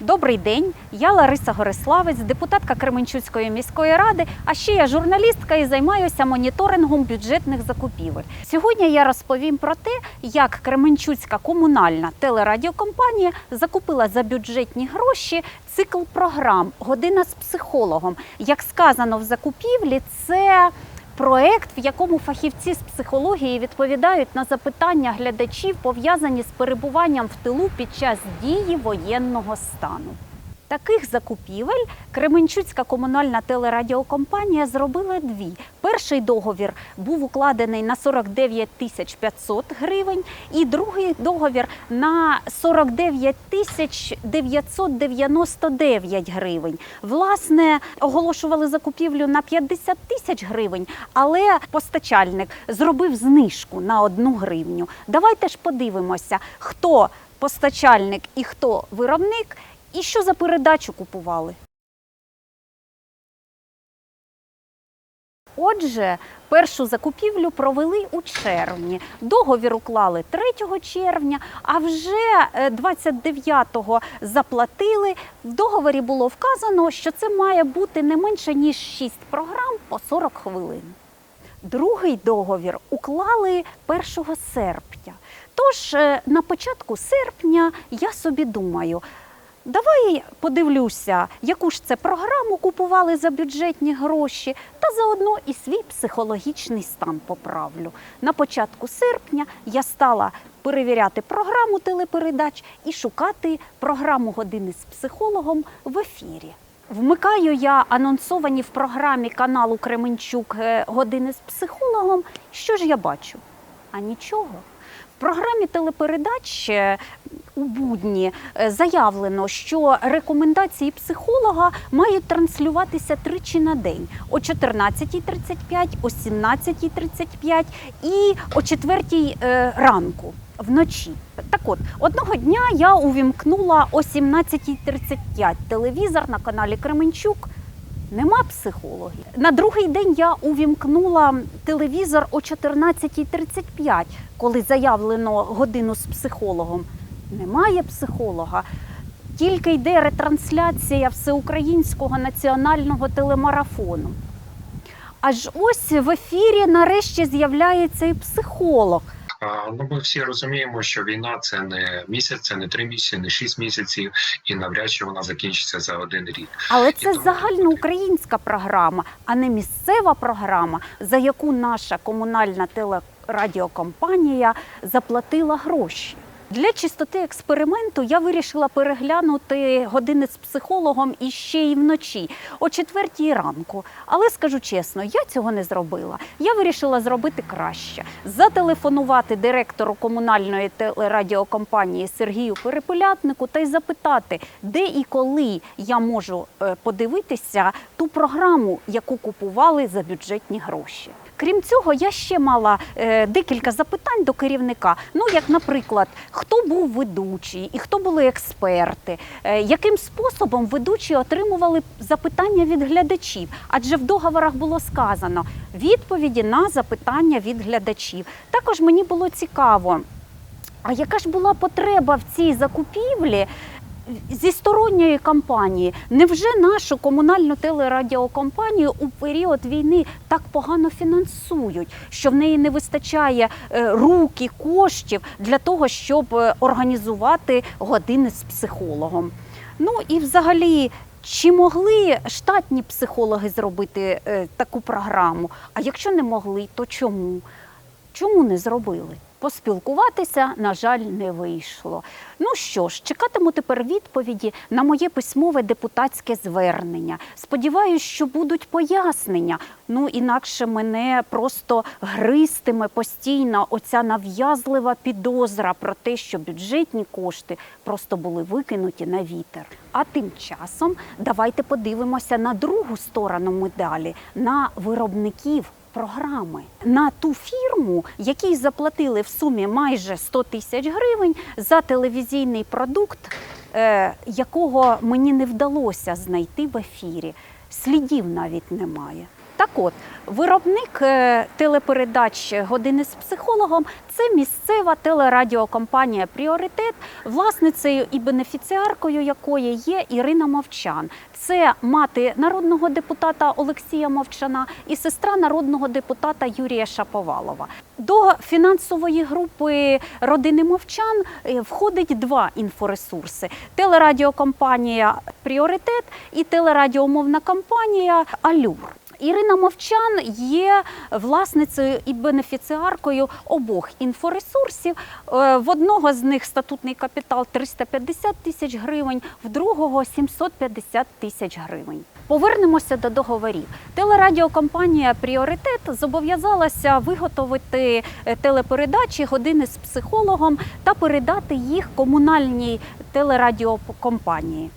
Добрий день, я Лариса Гориславець, депутатка Кременчуцької міської ради, а ще я журналістка і займаюся моніторингом бюджетних закупівель. Сьогодні я розповім про те, як Кременчуцька комунальна телерадіокомпанія закупила за бюджетні гроші цикл програм Година з психологом. Як сказано в закупівлі, це Проект, в якому фахівці з психології відповідають на запитання глядачів, пов'язані з перебуванням в тилу під час дії воєнного стану. Таких закупівель Кременчуцька комунальна телерадіокомпанія зробила дві. Перший договір був укладений на 49 тисяч 500 гривень, і другий договір на 49 тисяч 999 гривень. Власне, оголошували закупівлю на 50 тисяч гривень, але постачальник зробив знижку на одну гривню. Давайте ж подивимося, хто постачальник і хто виробник. І що за передачу купували? Отже, першу закупівлю провели у червні. Договір уклали 3 червня, а вже е, 29-го заплатили. В договорі було вказано, що це має бути не менше ніж 6 програм по 40 хвилин. Другий договір уклали 1 серпня. Тож е, на початку серпня я собі думаю. Давай подивлюся, яку ж це програму купували за бюджетні гроші, та заодно і свій психологічний стан поправлю. На початку серпня я стала перевіряти програму телепередач і шукати програму години з психологом в ефірі. Вмикаю я анонсовані в програмі каналу Кременчук е, години з психологом. Що ж я бачу? А нічого. В програмі телепередач е, у будні е, заявлено, що рекомендації психолога мають транслюватися тричі на день о 14.35, о 17.35 і о 4 е, ранку вночі. Так от, одного дня я увімкнула о 17.35 телевізор на каналі Кременчук. Нема психологів. На другий день я увімкнула телевізор о 14.35, коли заявлено годину з психологом. Немає психолога. Тільки йде ретрансляція всеукраїнського національного телемарафону. Аж ось в ефірі нарешті з'являється і психолог. А, Ну, ми всі розуміємо, що війна це не місяць, це не три місяці, не шість місяців, і навряд чи вона закінчиться за один рік. Але це тому- загальноукраїнська програма, а не місцева програма, за яку наша комунальна телерадіокомпанія заплатила гроші. Для чистоти експерименту я вирішила переглянути години з психологом іще й вночі, о четвертій ранку. Але скажу чесно, я цього не зробила. Я вирішила зробити краще: зателефонувати директору комунальної телерадіокомпанії Сергію Перепелятнику та й запитати, де і коли я можу е, подивитися ту програму, яку купували за бюджетні гроші. Крім цього, я ще мала е, декілька запитань до керівника. Ну, як, наприклад, хто був ведучий і хто були експерти, е, яким способом ведучі отримували запитання від глядачів? Адже в договорах було сказано відповіді на запитання від глядачів. Також мені було цікаво. А яка ж була потреба в цій закупівлі зі сторонньої компанії? Невже нашу комунальну телерадіокомпанію у період війни так погано фінансують, що в неї не вистачає е, рук і коштів для того, щоб е, організувати години з психологом? Ну і взагалі. Чи могли штатні психологи зробити е, таку програму? А якщо не могли, то чому? Чому не зробили? Поспілкуватися, на жаль, не вийшло. Ну що ж, чекатиму тепер відповіді на моє письмове депутатське звернення. Сподіваюсь, що будуть пояснення. Ну інакше мене просто гристиме постійно оця нав'язлива підозра про те, що бюджетні кошти просто були викинуті на вітер. А тим часом давайте подивимося на другу сторону медалі, на виробників програми на ту фірму, якій заплатили в сумі майже 100 тисяч гривень за телевізійний продукт, е, якого мені не вдалося знайти в ефірі. Слідів навіть немає. Так от, виробник е, телепередач Години з психологом це місцева телерадіокомпанія Пріоритет, власницею і бенефіціаркою якої є Ірина Мовчан. Це мати народного депутата Олексія Мовчана і сестра народного депутата Юрія Шаповалова. До фінансової групи родини Мовчан е, входить два інфоресурси: телерадіокомпанія Пріоритет і телерадіомовна компанія Алюр. Ірина Мовчан є власницею і бенефіціаркою обох інфоресурсів. Е, В одного з них статутний капітал 350 тисяч гривень, в другого 750 тисяч гривень. Повернемося до договорів. Телерадіокомпанія Пріоритет зобов'язалася виготовити е, телепередачі години з психологом та передати їх комунальній телерадіокомпанії.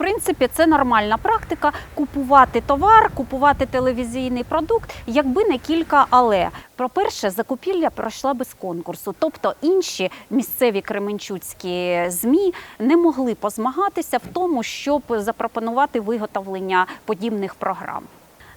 Принципі, це нормальна практика купувати товар, купувати телевізійний продукт, якби не кілька але. про перше, закупівля пройшла без конкурсу, тобто інші місцеві кременчуцькі змі не могли позмагатися в тому, щоб запропонувати виготовлення подібних програм.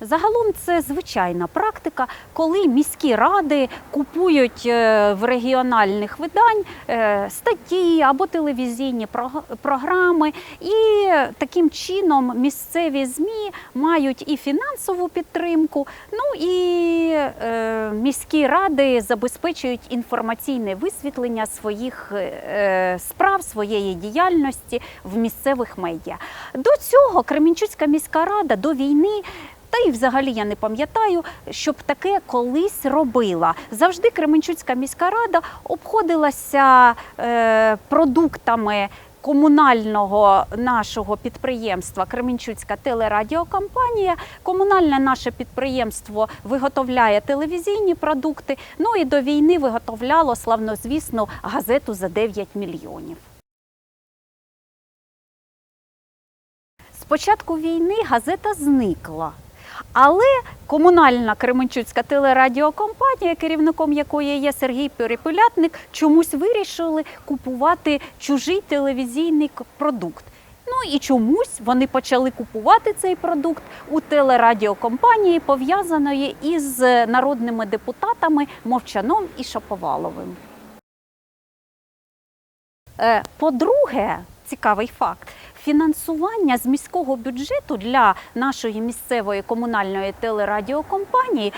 Загалом це звичайна практика, коли міські ради купують е, в регіональних видань е, статті або телевізійні програми, і таким чином місцеві ЗМІ мають і фінансову підтримку, ну і е, міські ради забезпечують інформаційне висвітлення своїх справ, своєї діяльності в місцевих медіа. До цього Кременчуцька міська рада до війни. Та й взагалі я не пам'ятаю, щоб таке колись робила. Завжди Кременчуцька міська рада обходилася е, продуктами комунального нашого підприємства Кременчуцька телерадіокомпанія. Комунальне наше підприємство виготовляє телевізійні продукти. Ну і до війни виготовляло славнозвісну газету за 9 мільйонів. З початку війни газета зникла. Але комунальна Кременчуцька телерадіокомпанія, керівником якої є Сергій Перепелятник, чомусь вирішили купувати чужий телевізійний продукт. Ну і чомусь вони почали купувати цей продукт у телерадіокомпанії, пов'язаної із народними депутатами Мовчаном і Шаповаловим. Е, По-друге, цікавий факт. Фінансування з міського бюджету для нашої місцевої комунальної телерадіокомпанії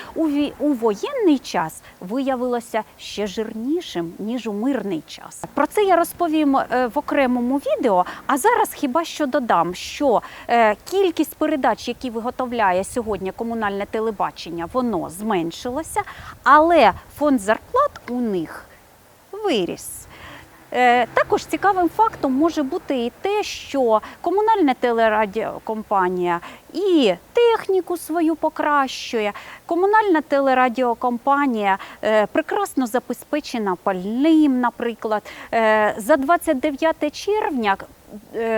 у, воєнний час виявилося ще жирнішим ніж у мирний час. Про це я розповім е, в окремому відео. А зараз хіба що додам, що е, кількість передач, які виготовляє сьогодні комунальне телебачення, воно зменшилося, але фонд зарплат у них виріс. Е, Також цікавим фактом може бути і те, що комунальна телерадіокомпанія і техніку свою покращує. Комунальна телерадіокомпанія е, прекрасно забезпечена пальним, наприклад. Е, За 29 червня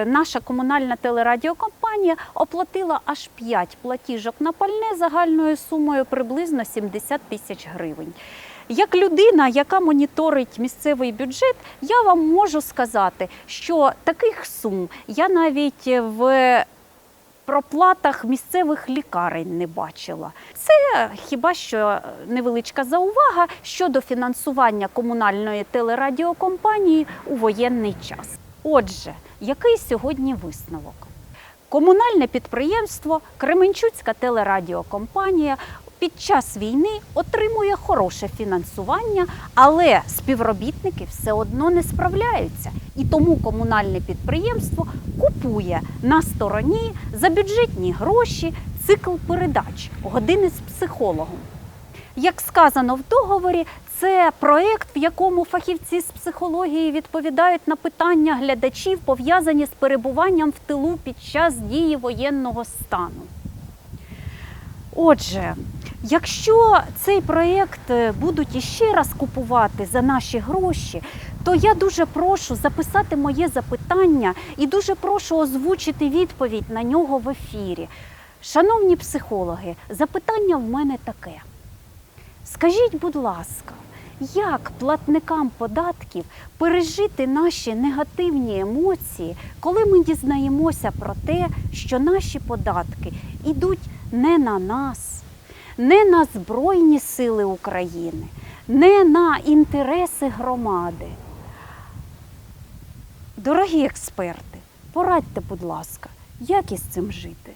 наша комунальна телерадіокомпанія оплатила аж 5 платіжок на пальне загальною сумою приблизно 70 тисяч гривень. Як людина, яка моніторить місцевий бюджет, я вам можу сказати, що таких сум я навіть в проплатах місцевих лікарень не бачила. Це хіба що невеличка заувага щодо фінансування комунальної телерадіокомпанії у воєнний час. Отже, який сьогодні висновок? Комунальне підприємство Кременчуцька телерадіокомпанія під час війни отримує хороше фінансування, але співробітники все одно не справляються. І тому комунальне підприємство купує на стороні за бюджетні гроші цикл передач години з психологом. Як сказано в договорі, це проєкт, в якому фахівці з психології відповідають на питання глядачів, пов'язані з перебуванням в тилу під час дії воєнного стану. Отже, якщо цей проєкт е, будуть іще раз купувати за наші гроші, то я дуже прошу записати моє запитання і дуже прошу озвучити відповідь на нього в ефірі. Шановні психологи, запитання в мене таке. Скажіть, будь ласка, як платникам податків пережити наші негативні емоції, коли ми дізнаємося про те, що наші податки йдуть не на нас, не на Збройні Сили України, не на інтереси громади. Дорогі експерти, порадьте, будь ласка, як із цим жити?